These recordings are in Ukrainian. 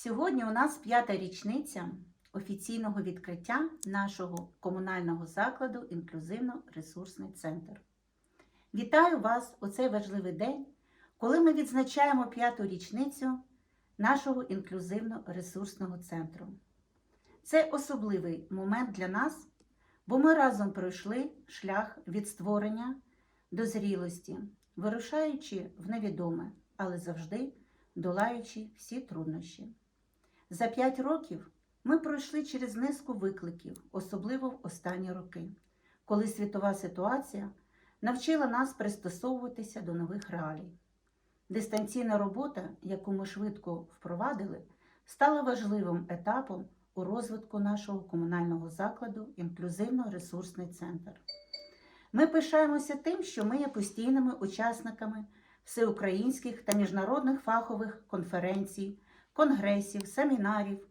Сьогодні у нас п'ята річниця офіційного відкриття нашого комунального закладу Інклюзивно-ресурсний центр. Вітаю вас у цей важливий день, коли ми відзначаємо п'яту річницю нашого інклюзивно-ресурсного центру. Це особливий момент для нас, бо ми разом пройшли шлях від створення до зрілості, вирушаючи в невідоме, але завжди долаючи всі труднощі. За п'ять років ми пройшли через низку викликів, особливо в останні роки, коли світова ситуація навчила нас пристосовуватися до нових реалій. Дистанційна робота, яку ми швидко впровадили, стала важливим етапом у розвитку нашого комунального закладу Інклюзивно-ресурсний центр. Ми пишаємося тим, що ми є постійними учасниками всеукраїнських та міжнародних фахових конференцій, конгресів, семінарів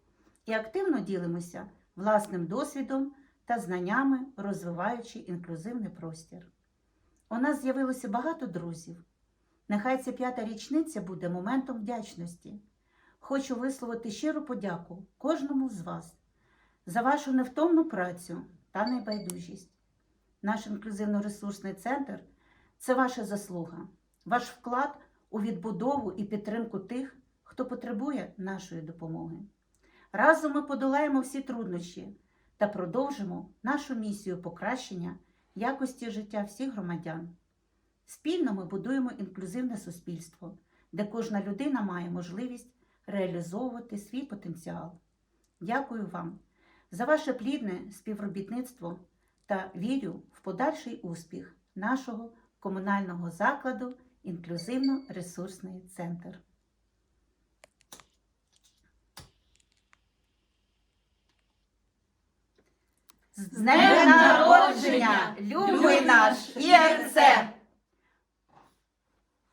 і активно ділимося власним досвідом та знаннями, розвиваючи інклюзивний простір. У нас з'явилося багато друзів. Нехай ця п'ята річниця буде моментом вдячності. Хочу висловити щиру подяку кожному з вас за вашу невтомну працю та небайдужість. Наш інклюзивно-ресурсний центр це ваша заслуга, ваш вклад у відбудову і підтримку тих, хто потребує нашої допомоги. Разом ми подолаємо всі труднощі та продовжимо нашу місію покращення якості життя всіх громадян. Спільно ми будуємо інклюзивне суспільство, де кожна людина має можливість реалізовувати свій потенціал. Дякую вам за ваше плідне співробітництво та вірю в подальший успіх нашого комунального закладу Інклюзивно-ресурсний центр. З днем народження, любий наш ІРЦ!